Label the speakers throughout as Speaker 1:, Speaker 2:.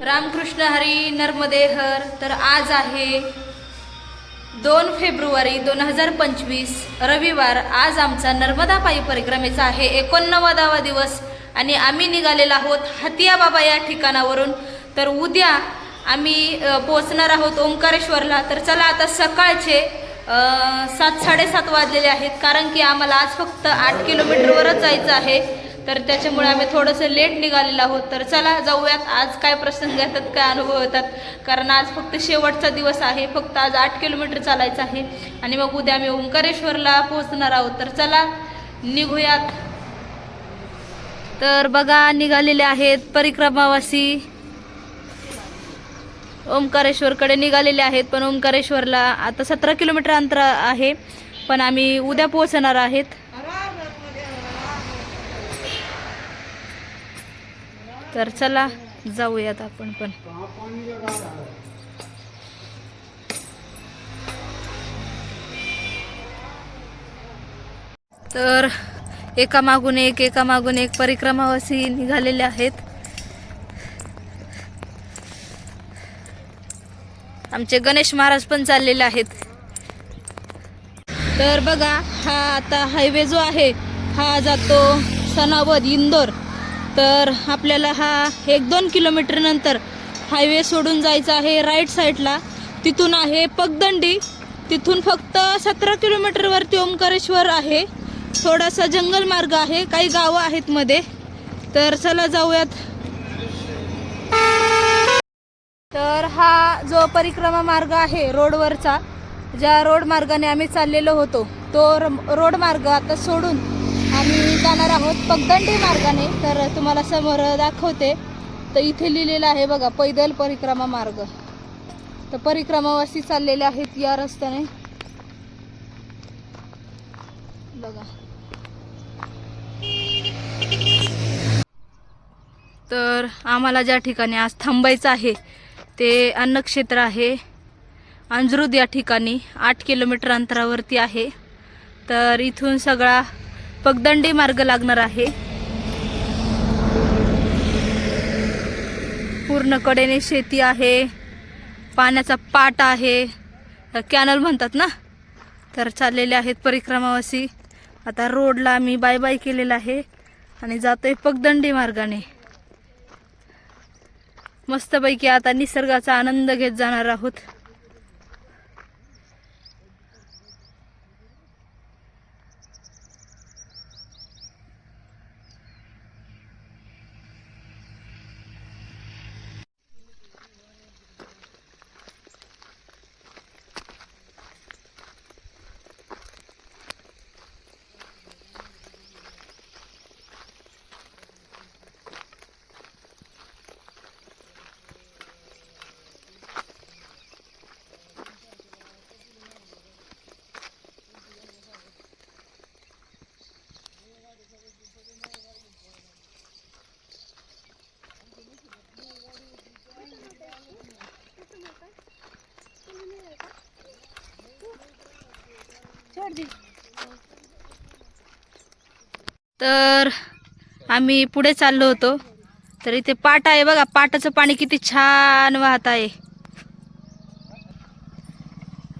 Speaker 1: रामकृष्ण हरी नर्मदे हर तर आज आहे दोन फेब्रुवारी दोन हजार पंचवीस रविवार. आज आमचा नर्मदा पायी परिक्रमेचा आहे एकोणनव्वदावा दिवस आणि आम्ही निघालेलो आहोत हतिया बाबा या ठिकाणावरून. तर उद्या आम्ही पोचणार पोहोचणार आहोत ओंकारेश्वरला. तर चला आता सकाळचे सात साडेसात वाजलेले आहेत कारण की आम्हाला आज फक्त आठ किलोमीटरवरच जायचं आहे. तर त्याच्यामुळे आम्ही थोडंसं लेट निघालेलो आहोत. तर चला जाऊयात. आज काय प्रसंग येतात काय अनुभव येतात? कारण आज फक्त शेवटचा दिवस आहे. फक्त आज आठ किलोमीटर चालायचं आहे. आणि मग उद्या आम्ही ओंकारेश्वरला पोहोचणार आहोत. तर चला निघूयात. तर बघा निघालेले आहेत परिक्रमावासी. ओंकारेश्वरकडे निघालेले आहेत पण ओंकारेश्वरला आता सतरा किलोमीटर अंतर आहे. पण आम्ही उद्या पोहोचणार आहेत. तर चला जाऊयात आपण पण. तर एका मागून एक एका मागून एक परिक्रमावासी निघालेले आहेत. आमचे गणेश महाराज पण चाललेले आहेत. तर बघा हा आता हायवे जो आहे हा जातो सनावद इंदोर. तर आपल्याला हा एक दोन किलोमीटर नंतर हायवे सोडून जायचा आहे राईट साईडला. तिथून आहे पगदंडी. तिथून फक्त सतरा किलोमीटरवरती ओंकारेश्वर आहे. थोडासा जंगल मार्ग आहे. काही गावं आहेत मध्ये. तर चला जाऊयात. तर हा जो परिक्रमा मार्ग आहे रोडवरचा ज्या रोड मार्गाने आम्ही चाललेलो होतो तो र- रोड मार्ग आता सोडून आम्ही जाणार आहोत पगदंडी मार्गाने. तर तुम्हाला समोर दाखवते. तर इथे लिहिलेलं आहे बघा पैदल परिक्रमा मार्ग. तर परिक्रमावासी चाललेले आहेत या रस्त्याने. बघा. तर आम्हाला ज्या ठिकाणी आज थांबायचं आहे ते अन्नक्षेत्र आहे. अंजरुद या ठिकाणी आठ किलोमीटर अंतरावरती आहे. तर इथून सगळा पगदंडी मार्ग लागणार आहे. पूर्ण कडेने शेती आहे. पाण्याचा पाट आहे. कॅनल म्हणतात ना? तर चाललेले आहेत परिक्रमावासी. आता रोडला आम्ही बाय बाय केलेलं आहे आणि जातोय पगदंडी मार्गाने. मस्तपैकी आता निसर्गाचा आनंद घेत जाणार आहोत. तर आम्ही पुढे चाललो होतो. तर इथे पाट आहे बघा पाटाचं पाणी किती छान वाहत आहे.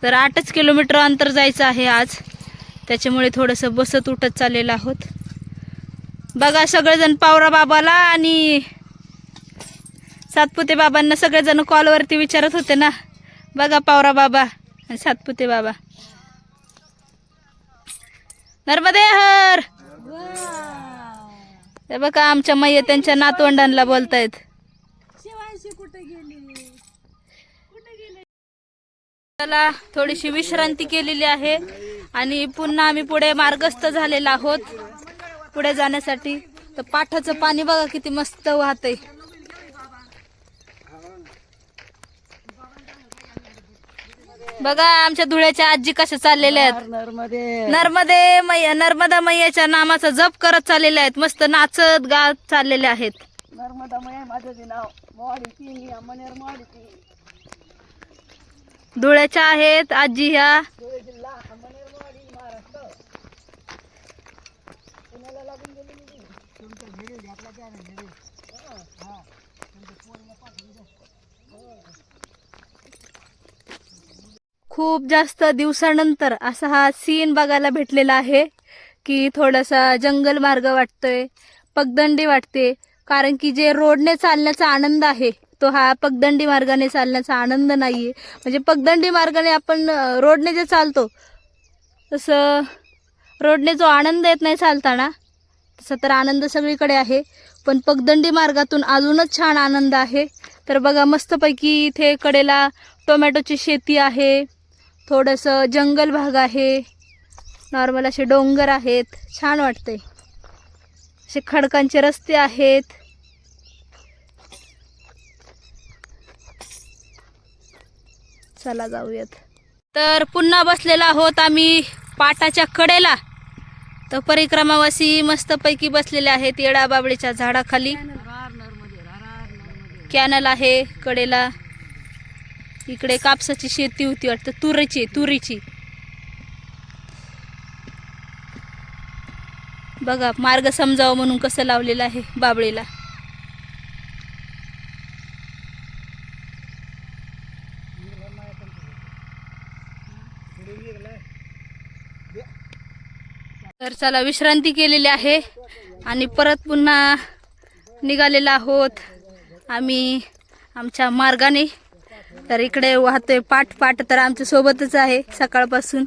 Speaker 1: तर आठच किलोमीटर अंतर जायचं आहे आज. त्याच्यामुळे थोडंसं बसत उठत चाललेलं आहोत. बघा सगळेजण पावरा बाबाला आणि सातपुते बाबांना सगळेजण कॉलवरती विचारत होते ना. बघा पावरा बाबा आणि सातपुते बाबा. नर्मदे हर! हे बघा आमच्या मैया त्यांच्या नातवंडांना बोलतायत. चला थोडीशी विश्रांती केलेली आहे आणि पुन्हा आम्ही पुढे मार्गस्थ झालेलो आहोत. पुढे जाण्यासाठी. तर पाठाचं पाणी बघा किती मस्त वाहतंय. बघा आमच्या धुळ्याच्या आजी कशा चाललेल्या आहेत.
Speaker 2: नर्मदे
Speaker 1: नर्मदे मैया नर्मदा मैयाच्या नामाचा जप करत चाललेले आहेत. मस्त नाचत गात चाललेले आहेत.
Speaker 2: नर्मदा मय माझं ते नाव. मोडी ती अमनेर मोडी ती.
Speaker 1: धुळ्याच्या आहेत आजी ह्या.
Speaker 2: धुळे जिल्हा अमनेर मोडी महाराष्ट्र. पुण्याला लागून गेलेली ती तुमच्या घरी घातला त्या घरी. हा. तुमच्या पोरीला पाठवून द्या.
Speaker 1: खूप जास्त दिवसानंतर असा हा सीन बघायला भेटलेला आहे की थोडासा जंगल मार्ग वाटतोय पगदंडी वाटते. कारण की जे रोडने चालण्याचा आनंद आहे तो हा पगदंडी मार्गाने चालण्याचा आनंद नाही आहे म्हणजे पगदंडी मार्गाने आपण रोडने जे चालतो तसं रोडने जो आनंद येत नाही चालताना तसा तर आनंद सगळीकडे आहे. पण पगदंडी मार्गातून अजूनच छान आनंद आहे. तर बघा मस्तपैकी इथे कडेला टोमॅटोची शेती आहे. थोडंसं जंगल भाग आहे. नॉर्मल असे डोंगर आहेत. छान वाटते असे खडकांचे रस्ते आहेत. चला जाऊयात. तर पुन्हा बसलेला आहोत आम्ही पाटाच्या कडेला. तर परिक्रमावासी मस्तपैकी बसलेले आहेत येडा बाबळीच्या झाडाखाली. कॅनल आहे कडेला. इकडे कापसाची शेती होती वाटतं तुरीची तुरीची. बघा मार्ग समजावं म्हणून कसं लावलेलं आहे बाबळीला. तर चला विश्रांती केलेली आहे आणि परत पुन्हा निघालेला आहोत आम्ही आमच्या मार्गाने. तर इकडे वाहतोय पाठ पाठ तर आमच्या सोबतच आहे. सकाळपासून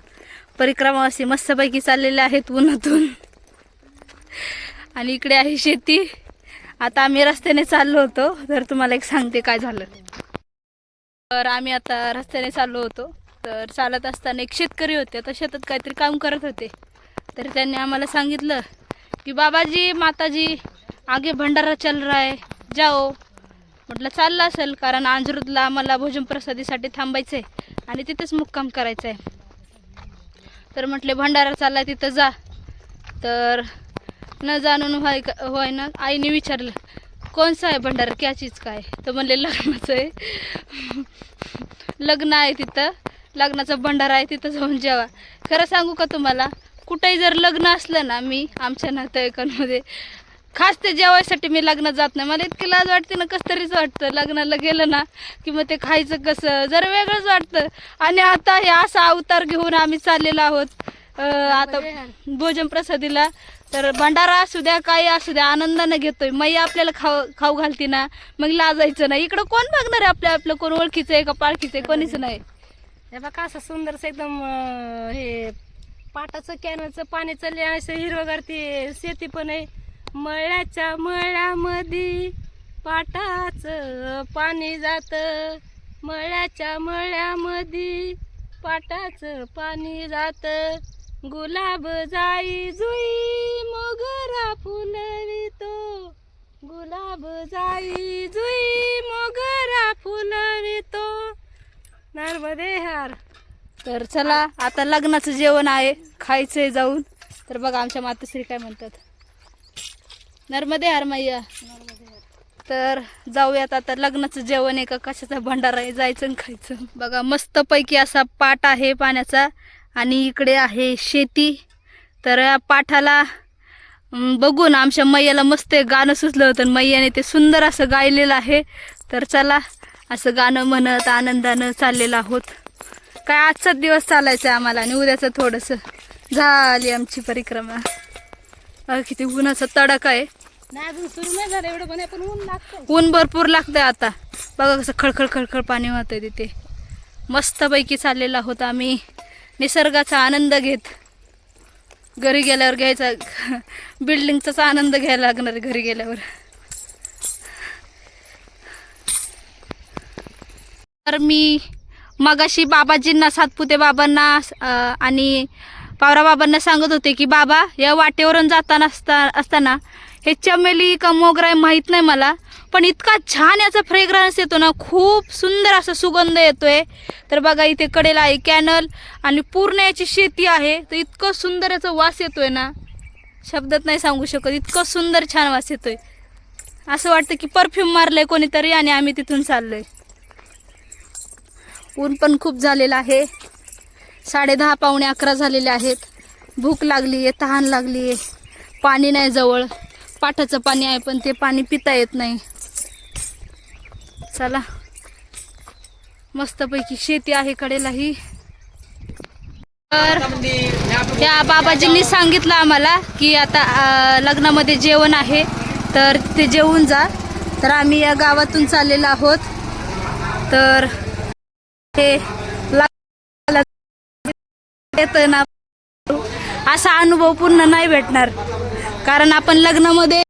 Speaker 1: परिक्रमावासी मस्तपैकी चाललेले आहेत उन्हातून. आणि इकडे आहे शेती. आता आम्ही रस्त्याने चाललो होतो. तर तुम्हाला एक सांगते काय झालं. तर आम्ही आता रस्त्याने चाललो होतो. तर चालत असताना एक शेतकरी होते. आता शेतात काहीतरी काम करत होते. तर त्यांनी आम्हाला सांगितलं की बाबाजी माताजी आगे भंडारा चल रहा है. जाओ. म्हटलं चाललं असेल कारण अंजरूदला आम्हाला भोजन प्रसादीसाठी थांबायचं आहे आणि तिथेच मुक्काम करायचं आहे तर म्हटले भंडारा चाललाय तिथं जा. तर न जाणून व्हाय का होय ना आईने विचारलं कोणसा आहे भंडारा? क्या चीज काय? तर म्हणले लग्नाचं आहे. लग्न आहे तिथं. लग्नाचा भंडारा आहे तिथं जाऊन जेवा. खरं सांगू का तुम्हाला? कुठेही जर लग्न असलं ना मी आमच्या नातेवाईकांमध्ये खास ते जेवायसाठी मी लग्नात जात नाही. मला इतकी लाज वाटते ना कसं तरीच वाटतं. लग्नाला गेलं ना की मग ते खायचं कसं? जरा वेगळंच वाटतं. आणि आता हे असा अवतार घेऊन आम्ही चाललेलो आहोत. आता भोजन प्रसादीला. तर भंडारा असू द्या काही असू द्या आनंदानं घेतोय. मई आपल्याला खाऊ खाऊ घालते ना मग लाजायचं नाही. इकडं कोण बघणार आहे आपल्या आपलं? कोण ओळखीचं आहे का पाळखीचं आहे? कोणीच नाही.
Speaker 2: हे बघा असं सुंदरच एकदम अं, हे पाटाचं कॅनचं पाणी चालले असं हिरवगार ते शेती पण आहे. मळ्याच्या मळ्यामध्ये पाटाचं पाणी जात. मळ्याच्या मळ्यामध्ये पाटाचं पाणी जात. गुलाब जाई जुई मोगरा फुलवितो गुलाब जाई जुई मोगरा फुलवितो नर्मदे हार.
Speaker 1: तर चला आता लग्नाचं जेवण आहे खायचंय जाऊन. तर बघा आमच्या मातोश्री काय म्हणतात. नर्मदे हार मैया. तर जाऊयात आता लग्नाचं जेवण आहे का कशाचा भंडारा आहे जायचं आणि खायचं. बघा मस्तपैकी असा पाट आहे पाण्याचा आणि इकडे आहे शेती. तर पाठाला बघून आमच्या मैयाला मस्त गाणं सुचलं होतं आणि मैयाने ते सुंदर असं गायलेलं आहे. तर चला असं गाणं म्हणत आनंदानं चाललेलं आहोत. काय आजचाच दिवस चालायचा आहे आम्हाला आणि उद्याचं थोडंसं. झाली आमची परिक्रमा. किती उन्हाचा तडक आहे.
Speaker 2: नाही अजून सुरू नाही झालं एवढं पण पण ऊन लागतं
Speaker 1: ऊन भरपूर लागतंय आता. बघा कसं खळखळ खळखळ पाणी वाहतंय तिथे. मस्तपैकी चाललेला आहोत आम्ही. निसर्गाचा आनंद घेत. घरी गेल्यावर घ्यायचा बिल्डिंगचाच आनंद घ्यायला लागणार आहे घरी गेल्यावर. तर मी मगाशी बाबाजींना सातपुते बाबांना आणि पावरा बाबांना सांगत होते की बाबा या वाटेवरून जाताना असता असताना हे चमेली का मोगरा आहे माहीत नाही मला पण इतका छान याचा फ्रेग्रन्स येतो ना खूप सुंदर असा सुगंध येतोय. तर बघा इथे कडेला आहे कॅनल आणि पूर्ण याची शेती आहे तर इतकं सुंदर याचा वास येतोय ना. शब्दात नाही सांगू शकत इतकं सुंदर छान वास येतोय. असं वाटतं की परफ्यूम मारलंय कोणीतरी आणि आम्ही तिथून चाललोय. ऊन पण खूप झालेलं आहे. साडे दहा पावणे अकरा झालेले आहेत. भूक लागली आहे तहान लागली आहे पाणी नाही जवळ. पाठाचं पाणी आहे पण ते पाणी पिता येत नाही. चला. मस्तपैकी शेती आहे कडेला ही तर त्या बाबाजींनी सांगितलं आम्हाला की आता लग्नामध्ये जेवण आहे तर ते जेवून जा. तर आम्ही या गावातून चाललेलो आहोत. तर हे ला- ना. असा अनुभव पूर्ण नाही भेटणार. कारण आपण लग्नामध्ये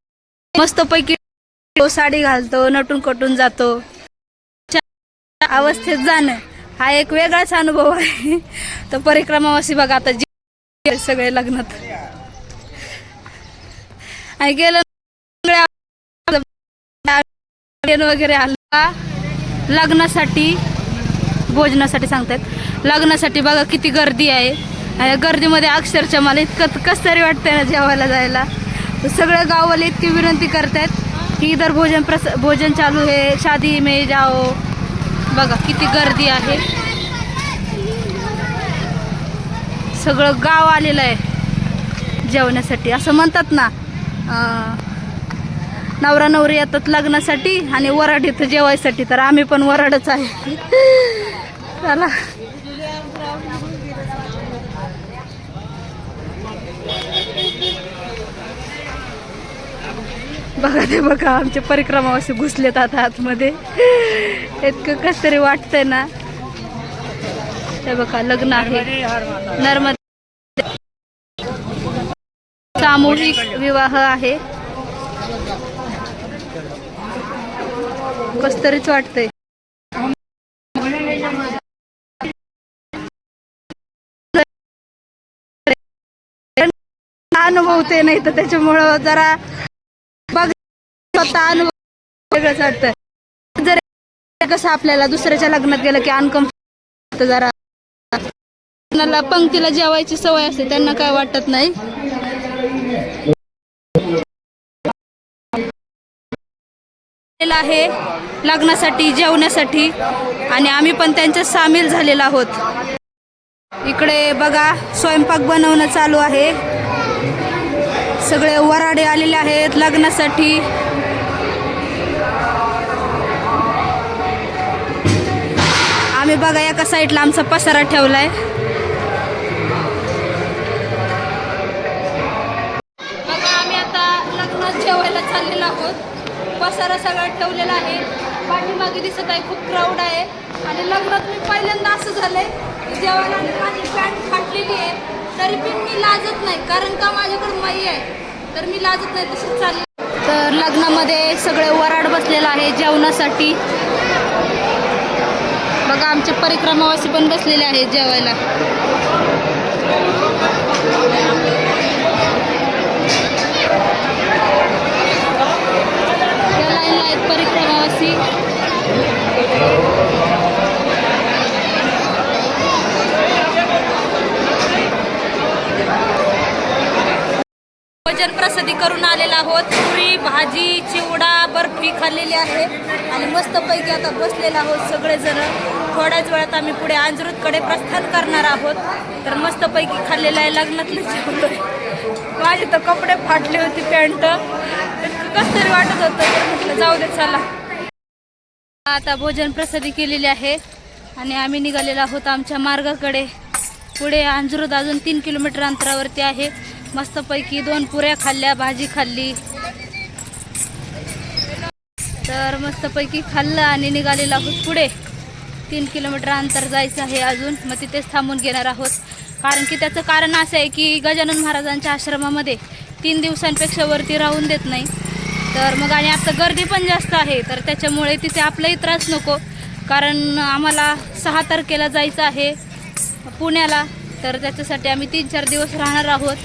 Speaker 1: मस्तपैकी साडी घालतो नटून कटून जातो. च्या अवस्थेत जाणं हा एक वेगळाच अनुभव आहे. तर परिक्रमावासी बघा आता जे सगळे लग्नात. आणि गेलं वगैरे आलं. का लग्नासाठी भोजनासाठी सांगतात लग्नासाठी बघा किती गर्दी आहे. आणि गर्दीमध्ये अक्षरशः मला इतकं कस तरी वाटतंय ना जेवायला जायला. तर सगळे गाववाले इतकी विनंती करतायत की इधर भोजन प्रस भोजन चालू आहे शादी मे जाओ. बघा किती गर्दी आहे. सगळं गाव आलेलं आहे जेवण्यासाठी असं म्हणतात ना नवरा नवरी येतात लग्नासाठी आणि वराड येतं जेवायसाठी. तर आम्ही पण वराडच आहे. चला. बघा ते बघा आमचे परिक्रमा असे घुसलेत आता आतमध्ये. इतकं कस तरी वाटतंय ना. ते बघा लग्न आहे. नर्मदा सामूहिक विवाह आहे. कस तरीच वाटतंय. अनुभवते नाही तर त्याच्यामुळं जरा स्वतः अनुभव वेगळंच वाटतं जर कसं आपल्याला दुसऱ्याच्या लग्नात गेलं की अनकम्फर्ट जरा. लग्नाला पंक्तीला जेवायची सवय असते त्यांना काय वाटत नाही. आहे लग्नासाठी जेवण्यासाठी. आणि आम्ही पण त्यांच्यात सामील झालेलो आहोत. इकडे बघा स्वयंपाक बनवणं चालू आहे. सगळे वराडे आलेले आहेत लग्नासाठी. आम्ही बघा एका साईडला आमचा पसारा ठेवलाय. बघा आम्ही आता लग्नात जेवायला चाललेलो आहोत. पसारा सगळा ठेवलेला आहे. पाठीमागे दिसत आहे खूप क्राऊड आहे. आणि लग्नात मी पहिल्यांदा असं झालं आहे जेवायला आणि माझी पॅन्ट फाटलेली आहे. तरी पण मी लाजत नाही कारण का माझ्याकडे माई आहे. तर मी लाजत नाही तसंच चालली तर लग्नामध्ये सगळे वराड बसलेलं आहे जेवणासाठी. बघा आमच्या परिक्रमावासी पण बसलेले आहेत जेवायला. त्या लाईनला आहेत परिक्रमावासी. भोजन प्रसादी करून आलेला आहोत. पुरी भाजी चिवडा बर्फी खाल्लेली आहे. आणि मस्तपैकी आता बसलेला आहोत सगळेजण. थोड्याच वेळात आम्ही पुढे अंजरूतकडे प्रस्थान करणार आहोत. तर मस्तपैकी खाल्लेलं आहे लग्नातलं जेवलोय माझे तर कपडे फाटले होते पॅन्ट. कसं तरी वाटत होतं तर म्हटलं जाऊ दे चला. आता भोजन प्रसादी केलेली आहे आणि आम्ही निघालेलो आहोत आमच्या मार्गाकडे. पुढे अंजरूद अजून तीन किलोमीटर अंतरावरती आहे. मस्तपैकी दोन पुऱ्या खाल्ल्या भाजी खाल्ली. तर मस्तपैकी खाल्लं आणि निघालेलो आहोत पुढे. तीन किलोमीटर अंतर जायचं आहे अजून. मग तिथेच थांबून घेणार आहोत. कारण की त्याचं कारण असं आहे की गजानन महाराजांच्या आश्रमामध्ये तीन दिवसांपेक्षा वरती राहून देत नाही. तर मग आणि आता गर्दी पण जास्त आहे. तर त्याच्यामुळे तिथे आपलाही त्रास नको. कारण आम्हाला सहा तारखेला जायचं आहे पुण्याला. तर त्याच्यासाठी आम्ही तीन चार दिवस राहणार आहोत.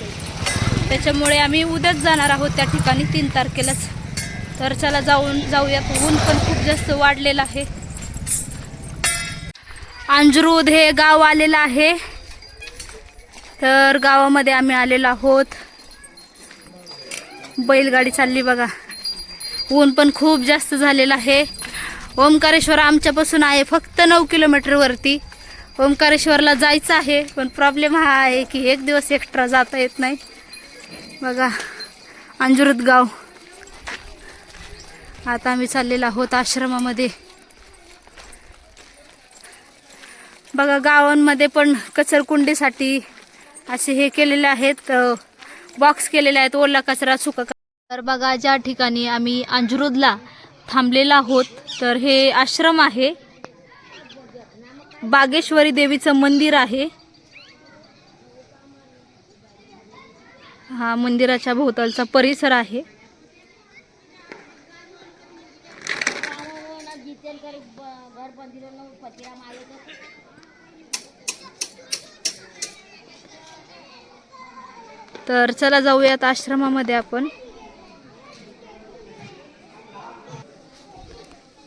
Speaker 1: त्याच्यामुळे आम्ही उद्याच जाणार आहोत त्या ठिकाणी तीन तारखेलाच. तर चला जाऊन जाऊयात. ऊन पण खूप जास्त वाढलेलं आहे. अंजरूद हे गाव आलेलं आहे. तर गावामध्ये आम्ही आलेलो आहोत. बैलगाडी चालली बघा. ऊन पण खूप जास्त झालेलं आहे. ओंकारेश्वर आमच्यापासून आहे फक्त नऊ किलोमीटरवरती ओंकारेश्वरला जायचं आहे पण प्रॉब्लेम हा आहे की एक दिवस एक्स्ट्रा जाता येत नाही. बघा अंजुरुत गाव. आता आम्ही चाललेलो आहोत आश्रमामध्ये. बघा गावांमध्ये पण कचरकुंडीसाठी असे हे केलेले आहेत बॉक्स केलेले आहेत ओला कचरा सुका कचरा. तर बघा ज्या ठिकाणी आम्ही अंजरुदला थांबलेलो आहोत तर हे आश्रम आहे. बागेश्वरी देवीचं मंदिर आहे. हा मंदिराच्या भोवतालचा परिसर आहे. तर चला जाऊयात आश्रमामध्ये आपण.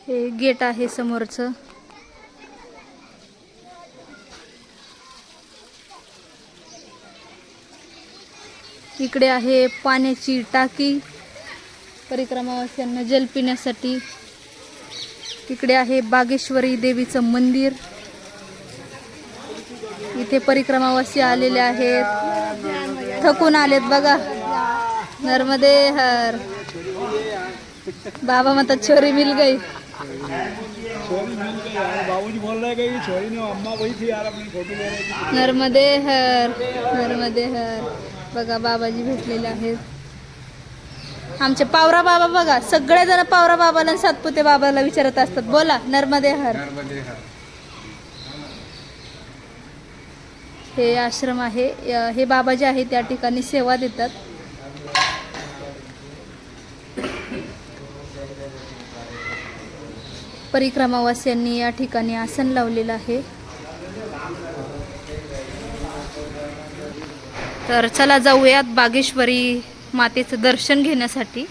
Speaker 1: हे गेट आहे समोरचं. इकडे आहे पाण्याची टाकी. परिक्रमावासियांना जल पिण्यासाठी. इकडे आहे बागेश्वरी देवीचं मंदिर. इथे परिक्रमावासी आलेले आहेत. थकून आलेत बघा. नर्मदे हर. बाबा म्हणतात छोरी मिल गई.
Speaker 3: छोरी मिल गई यार बाबूजी बोल रहे कि छोरी ने अम्मा वही थी यार अपनी फोटो ले रही थी
Speaker 1: नर्मदे हर. नर्मदे हर. बघा बाबाजी भेटलेले आहेत. आमचे पावरा बाबा बघा सगळेजण पावरा बाबाला आणि सातपुते बाबाला विचारत असतात. बोला नर्मदे हर. हे आश्रम आहे. य- हे बाबा जे आहे त्या ठिकाणी सेवा देतात. परिक्रमावासियांनी या ठिकाणी आसन लावलेलं आहे. तर चला जाऊयात बागेश्वरी मातेचं दर्शन घेण्यासाठी.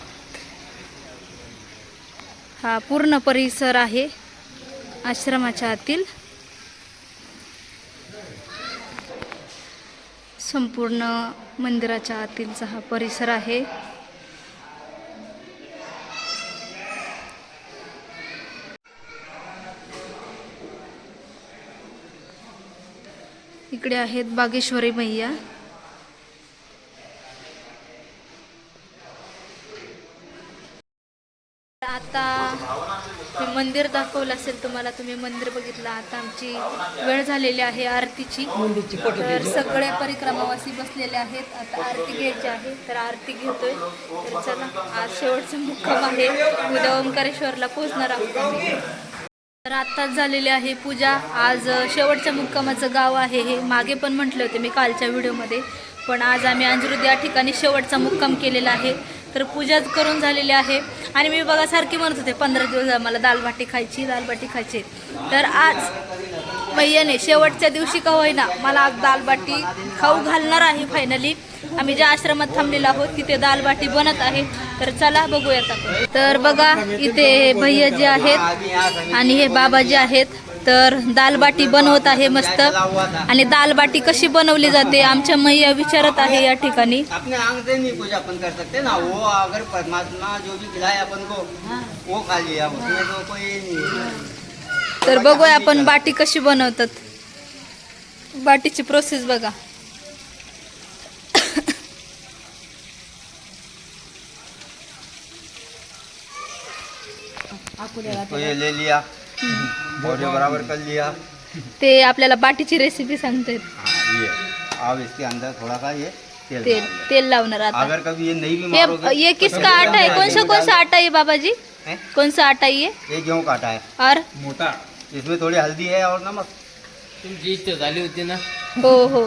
Speaker 1: हा पूर्ण परिसर आहे आश्रमाच्या आतील. संपूर्ण मंदिराच्या आतीलचा हा परिसर आहे. इकडे आहेत बागेश्वरी मैया आता मी मंदिर दाखवलं असेल तुम्हाला तुम्ही मंदिर बघितलं आता आमची वेळ झालेली आहे आरतीची. तर सगळे परिक्रमावासी बसलेले आहेत. आता आरती घ्यायची आहे तर आरती घेतोय. तर चला आज शेवटचा मुक्काम आहे. उद्या ओंकारेश्वरला पोहोचणार आहोत. तर आत्ताच झालेली आहे पूजा. आज शेवटच्या मुक्कामाचं गाव आहे हे. मागे पण म्हटले होते मी कालच्या व्हिडिओमध्ये. पण आज आम्ही अंजरुद या ठिकाणी शेवटचा मुक्काम केलेला आहे. तर पूजा करून झालेली आहे. आणि मी बघा सारखी म्हणत होते पंधरा दिवस मला दालबाटी खायची दालबाटी खायची. तर आज भैयाने शेवटच्या दिवशी का होईना मला आज दालबाटी खाऊ घालणार आहे फायनली आम्ही ज्या आश्रमात थांबलेलो आहोत तिथे दालबाटी बनत आहे. तर चला बघूयात तर बघा इथे हे भैया जे आहेत आणि हे बाबा जे आहेत तर दालबाटी बनवत आहे मस्त. आणि दालबाटी कशी बनवली जाते आमच्या मैया विचारत आहे या ठिकाणी.
Speaker 4: अपने आंग से नहीं कुछ अपन कर सकते ना वो अगर परमात्मा जो भी खिलाए अपन को वो खा लिया उसमें तो कोई नहीं
Speaker 1: तर बघूया आपण बाटी कशी बनवतात. बाटीची प्रोसेस बघा.
Speaker 4: तो ये ले लिया। और ये बराबर कर लिया.
Speaker 1: ते आपल्याला बाटीची रेसिपी सांगतात
Speaker 4: हाँ, ये. अब इसके अंदर थोड़ा सा ये तेल
Speaker 1: तेल
Speaker 4: डाल. दो।
Speaker 1: तेल लावणार आता.
Speaker 4: अगर कभी ये नहीं भी
Speaker 1: ये
Speaker 4: मारोगे
Speaker 1: ये किसका आटा है कौन सा कौन सा आटा है बाबा जी
Speaker 4: हैं?
Speaker 1: कौन सा आटा है? ये
Speaker 4: ये गेहूँ का आटा है.
Speaker 1: और?
Speaker 3: मोटा.
Speaker 4: इसमें थोड़ी हल्दी है और नमक.
Speaker 5: तुमची इच्छा झाली होती ना.
Speaker 1: हो हो.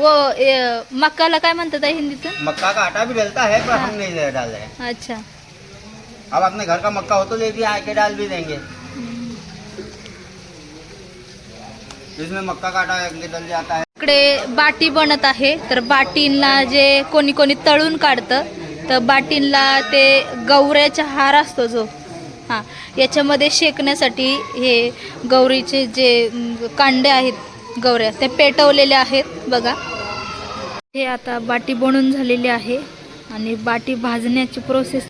Speaker 1: वो ये, मक्काला काय म्हणतात आहे हिंदीतून?
Speaker 4: मक्का का आटा भी डलता है पर हम नहीं डाल रहे हैं.
Speaker 1: अच्छा.
Speaker 4: अब अपने घर का मक्का हो तो ले भी आके डाल भी देंगे। इसमें मक्का काटा डल जाता है।
Speaker 1: इकडे बाटी बनत आहे तर बाटींना जे कोणी कोणी तळून काढतं तर बाटींना ते गौऱ्याचा हार असतो जो हां याच्यामध्ये शेकण्यासाठी हे गौरीचे जे कांडे आहेत गौऱ्या ते पेटवलेले आहेत बघा. हे आता बाटी बनून झालेली आहे आणि बाटी भाजण्याची प्रोसेस